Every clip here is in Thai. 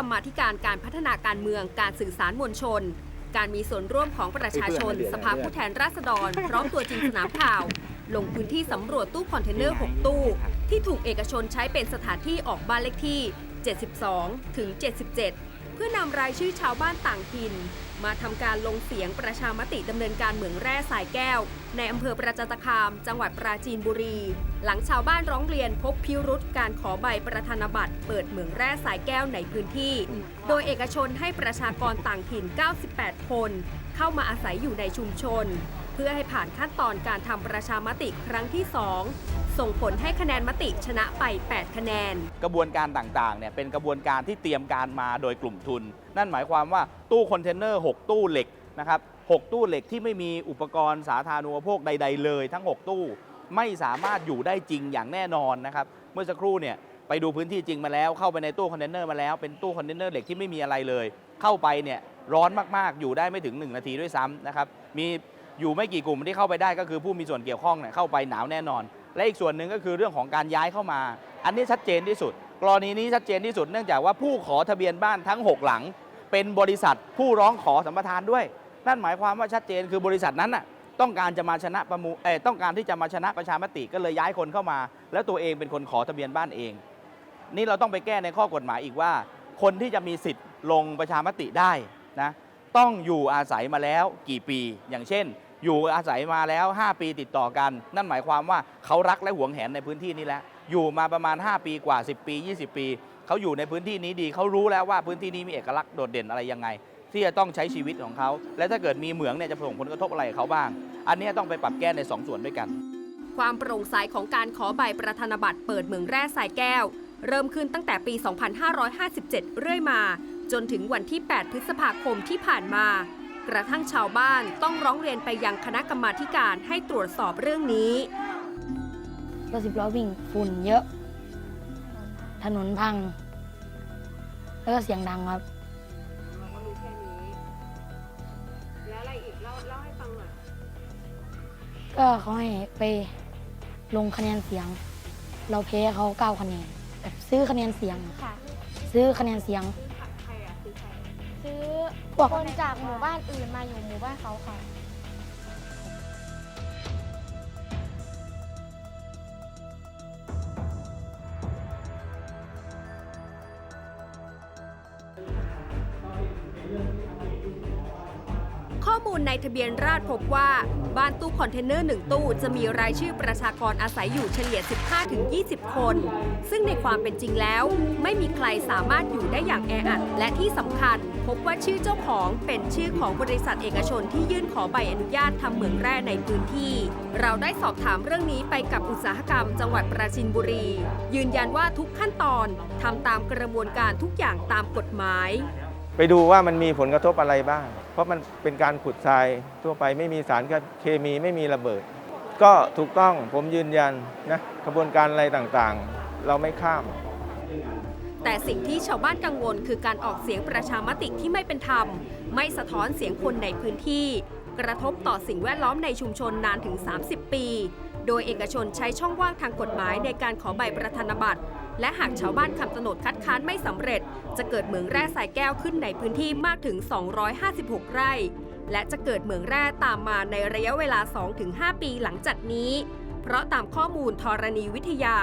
รรมาธิการการพัฒนาการเมืองการสื่อสารมวลชน การมีส่วนร่วมของประชาชน สภาผู้แทนราษฎร พร้อมตัวจริงสนามข่าว ลงพื้นที่สำรวจตู้คอนเทนเนอร์ 6 ตู้ ที่ถูกเอกชนใช้เป็นสถานที่ออกบ้านเลขที่ 72 ถึง 77เพื่อนำรายชื่อชาวบ้านต่างถิ่น มาทำการลงเสียงประชามติดำเนินการเหมืองแร่สายแก้ว ในอำเภอประจันตคาม จังหวัดปราจีนบุรี หลังชาวบ้านร้องเรียนพบพิรุษการขอใบประธานบัตรเปิดเหมืองแร่สายแก้วในพื้นที่ โดยเอกชนให้ประชากรต่างถิ่น 98 คน เข้ามาอาศัยอยู่ในชุมชน เพื่อให้ผ่านขั้นตอนการทำประชามติครั้งที่2 ส่งผลให้คะแนนมติชนะไป 8 คะแนน กระบวนการต่างๆเนี่ยเป็นกระบวนการที่เตรียมการมาโดยกลุ่มทุน นั่นหมายความว่าตู้คอนเทนเนอร์ 6 ตู้เหล็กนะครับ6ตู้เหล็กที่ไม่มีอุปกรณ์สาธารณูปโภคใด ๆ เลยทั้ง 6 ตู้ไม่สามารถอยู่ได้จริงอย่างแน่นอนนะครับเมื่อสักครู่เนี่ยไปดูพื้นที่จริงมาแล้วเข้าไปในตู้คอนเทนเนอร์มาแล้วเป็นตู้คอนเทนเนอร์เหล็กที่ไม่มีอะไรเลย เข้าไปเนี่ยร้อนมากๆ อยู่ได้ไม่ถึง 1 นาทีด้วยซ้ำนะครับมีอยู่ไม่กี่กลุ่มที่เข้าไปได้ก็คือผู้มีส่วนเกี่ยวข้องเนี่ยเข้าไปหนาวแน่นอน และอีกส่วนหนึ่งก็คือเรื่องของการย้ายเข้ามา อันนี้ชัดเจนที่สุด กรณีนี้ชัดเจนที่สุดเนื่องจากว่าผู้ขอทะเบียนบ้านทั้ง 6 หลัง เป็นบริษัทผู้ร้องขอสัมปทานด้วย นั่นหมายความว่าชัดเจนคือบริษัทนั้นน่ะต้องการจะมาชนะประมูลเออต้องการที่จะมาชนะประชามติก็เลยย้ายคนเข้ามา แล้วตัวเองเป็นคนขอทะเบียนบ้านเอง นี่เราต้องไปแก้ในข้อกฎหมายอีกว่า คนที่จะมีสิทธิ์ลงประชามติได้นะต้องอยู่อาศัยมาแล้วกี่ปี อย่างเช่น อยู่อาศัยมาแล้ว 5 ปีติดต่อกัน นั่นหมายความว่าเขารักและหวงแหนในพื้นที่นี้แล้วอยู่มาประมาณ 5 ปีกว่า 10 ปี 20 ปี เขาอยู่ในพื้นที่นี้ดี เขารู้แล้วว่าพื้นที่นี้มีเอกลักษณ์โดดเด่นอะไรยังไง ที่จะต้องใช้ชีวิตของเขา และถ้าเกิดมีเหมืองเนี่ยจะส่งผลกระทบอะไรกับเขาบ้าง อันนี้ต้องไปปรับแก้ใน2ส่วนด้วยกัน ความโปร่งใสของการขอใบประธานบัตรเปิดเหมืองแร่สายแก้ว เริ่มขึ้นตั้งแต่ปี 2557 เรื่อยมา จนถึงวันที่ 8 พฤษภาคมที่ผ่านมา กระทั่งชาวบ้านต้องร้องเรียนไปยังคณะกรรมาธิการให้ตรวจสอบเรื่องนี้ รถสิบล้อวิ่งฝุ่นเยอะ ถนนพัง แล้วก็เสียงดังครับแล้วอะไรอีกเล่าเล่าให้ฟังหน่อยก็เขาให้ไปลงคะแนนเสียง เราแพ้เขาเก้าคะแนนแบบซื้อคะแนนเสียง ค่ะ ซื้อคะแนนเสียง วกคนจากหมู่บ้านอื่นมาอยู่หมู่บ้านเขาค่ะข้อ มูลในทะเบียนราษฎรพบว่า บ้านตู้คอนเทนเนอร์ 1 ตู้จะมีรายชื่อประชากรอาศัยอยู่เฉลี่ย 15-20 คน ซึ่งในความเป็นจริงแล้ว ไม่มีใครสามารถอยู่ได้อย่างแออัด และที่สำคัญ พบว่าชื่อเจ้าของเป็นชื่อของบริษัทเอกชนที่ยื่นขอใบอนุญาตทำเหมืองแร่ในพื้นที่ เราได้สอบถามเรื่องนี้ไปกับอุตสาหกรรม จังหวัดปราจีนบุรี ยืนยันว่าทุกขั้นตอนทำตามกระบวนการทุกอย่างตามกฎหมาย ไปดูว่ามันมีผลกระทบอะไรบ้าง เพราะมันเป็นการขุดทรายทั่วไปไม่มีสารเคมีไม่มีระเบิด ก็ถูกต้องผมยืนยันนะกระบวนการอะไรต่างๆ เราไม่ข้าม แต่สิ่งที่ชาวบ้านกังวลคือการออกเสียงประชามติที่ไม่เป็นธรรม ไม่สะท้อนเสียงคนในพื้นที่ กระทบต่อสิ่งแวดล้อมในชุมชนนานถึง 30 ปี โดยเอกชนใช้ช่องว่างทางกฎหมายในการขอใบประธานบัตร และหากชาวบ้านคำตโนดคัดค้านไม่สำเร็จ จะเกิดเหมืองแร่สายแก้วขึ้นในพื้นที่มากถึง 256 ไร่ และจะเกิดเหมืองแร่ตามมาในระยะเวลา 2-5 ปีหลังจากนี้ เพราะตามข้อมูลธรณีวิทยา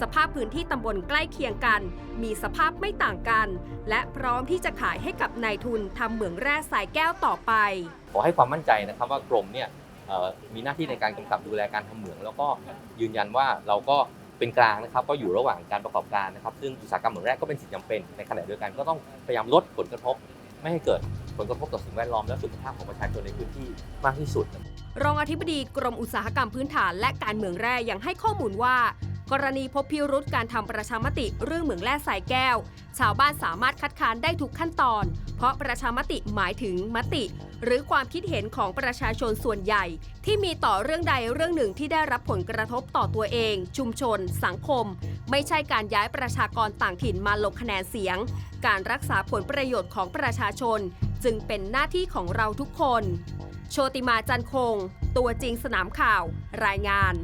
สภาพพื้นที่ตำบลใกล้เคียงกัน มีสภาพไม่ต่างกัน และพร้อมที่จะขายให้กับนายทุนทำเหมืองแร่สายแก้วต่อไป ขอให้ความมั่นใจนะครับว่ากรมเนี่ยมีหน้าที่ในการกำกับดูแลการทำเหมือง แล้วก็ยืนยันว่าเราก็ เป็นกลางนะครับก็อยู่ระหว่างการประกอบการนะครับ ซึ่งอุตสาหกรรมเหมืองแร่ก็เป็นสิ่งจำเป็นในขณะเดียวกันก็ต้องพยายามลดผลกระทบ ไม่ให้เกิดผลกระทบต่อสิ่งแวดล้อมและสุขภาพของประชาชนในพื้นที่มากที่สุด รองอธิบดีกรมอุตสาหกรรมพื้นฐานและการเมืองแร่ยังให้ข้อมูลว่า กรณีพบพิรุษการทำประชามติเรื่องเหมืองแร่สายแก้ว ชาวบ้านสามารถคัดค้านได้ทุกขั้นตอน เพราะประชามติหมายถึงมติ หรือความคิดเห็นของประชาชนส่วนใหญ่ ที่มีต่อเรื่องใดเรื่องหนึ่งที่ได้รับผลกระทบต่อตัวเอง ชุมชน สังคม ไม่ใช่การย้ายประชากรต่างถิ่นมาลงคะแนนเสียง การรักษาผลประโยชน์ของประชาชน จึงเป็นหน้าที่ของเราทุกคน โชติมาจันคง ตัวจริงสนามข่าว รายงาน